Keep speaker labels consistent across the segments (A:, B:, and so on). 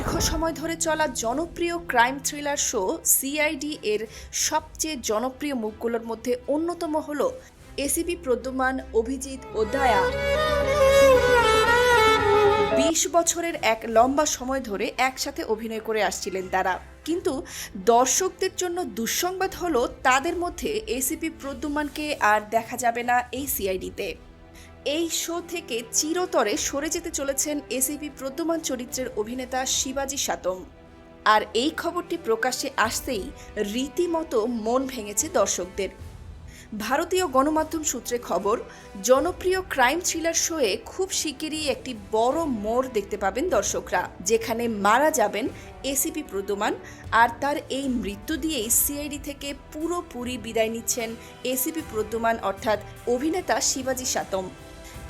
A: ধরে চলা জনপ্রিয় ক্রাইম থ্রিলার শো সিআইডি এর সবচেয়ে জনপ্রিয় মুখগুলোর মধ্যে অন্যতম হল এসিপি প্রদ্যমান, অভিজিৎ ও দায়া। বিশ বছরের এক লম্বা সময় ধরে একসাথে অভিনয় করে আসছিলেন তারা। কিন্তু দর্শকদের জন্য দুঃসংবাদ হলো তাদের মধ্যে এসিপি প্রদ্যুমানকে আর দেখা যাবে না এই সিআইডিতে। এই শো থেকে চিরতরে সরে যেতে চলেছেন এসিপি প্রদ্যমান চরিত্রের অভিনেতা শিবাজি সাতম। আর এই খবরটি প্রকাশ্যে আসতেই রীতিমতো মন ভেঙেছে দর্শকদের। ভারতীয় গণমাধ্যম সূত্রে খবর, জনপ্রিয় ক্রাইম থ্রিলার শোয়ে খুব শিগগিরই একটি বড় মোড় দেখতে পাবেন দর্শকরা, যেখানে মারা যাবেন এসিপি প্রদ্যুমান আর তার এই মৃত্যু দিয়েই সিআইডি থেকে পুরোপুরি বিদায় নিচ্ছেন এসিপি প্রদ্যুমান অর্থাৎ অভিনেতা শিবাজি সাতম।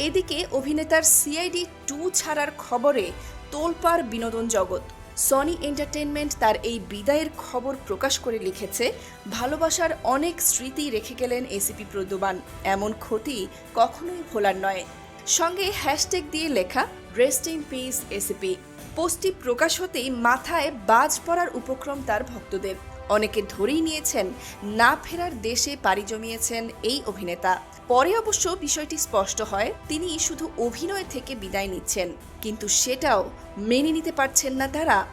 A: এদিকে অভিনেতার সিআইডি টু ছাড়ার খবরে তোলপাড় বিনোদন জগৎ। সনি এন্টারটেনমেন্ট তার এই বিদায়ের খবর প্রকাশ করে লিখেছে, ভালোবাসার অনেক স্মৃতি রেখে গেলেন এসিপি প্রদ্যুমান। এমন ক্ষতি কখনোই ভোলার নয়। সঙ্গে হ্যাশট্যাগ দিয়ে লেখা রেস্ট ইন পিস এসিপি পোস্টটি প্রকাশ হতেই মাথায় বাজ পড়ার উপক্রম তার ভক্তদের। অনেকে ধরেই নিয়েছেন, না ফেরার দেশে পাড়ি জমিয়েছেন এই অভিনেতা। পরে অবশ্য বিষয়টি স্পষ্ট হয় তিনি শুধু অভিনয় থেকে বিদায় নিচ্ছেন। কিন্তু সেটাও মেনে নিতে পারছেন না তারা।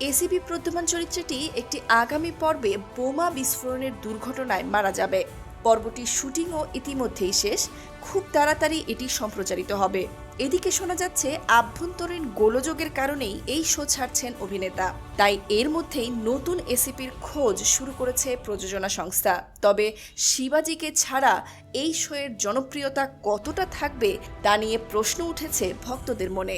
A: এসিবি প্রদ্যমান চরিত্রটি একটি আগামী পর্বে বোমা বিস্ফোরণের দুর্ঘটনায় মারা যাবে। পর্বটির শুটিংও ইতিমধ্যেই শেষ। খুব তাড়াতাড়ি এটি সম্প্রচারিত হবে। এদিকে শোনা যাচ্ছে, আভ্যন্তরীণ গোলযোগের কারণেই এই শো ছাড়ছেন অভিনেতা। তাই এর মধ্যেই নতুন এসিপির খোঁজ শুরু করেছে প্রযোজনা সংস্থা। তবে শিবাজিকে ছাড়া এই শোয়ের জনপ্রিয়তা কতটা থাকবে তা নিয়ে প্রশ্ন উঠেছে ভক্তদের মনে।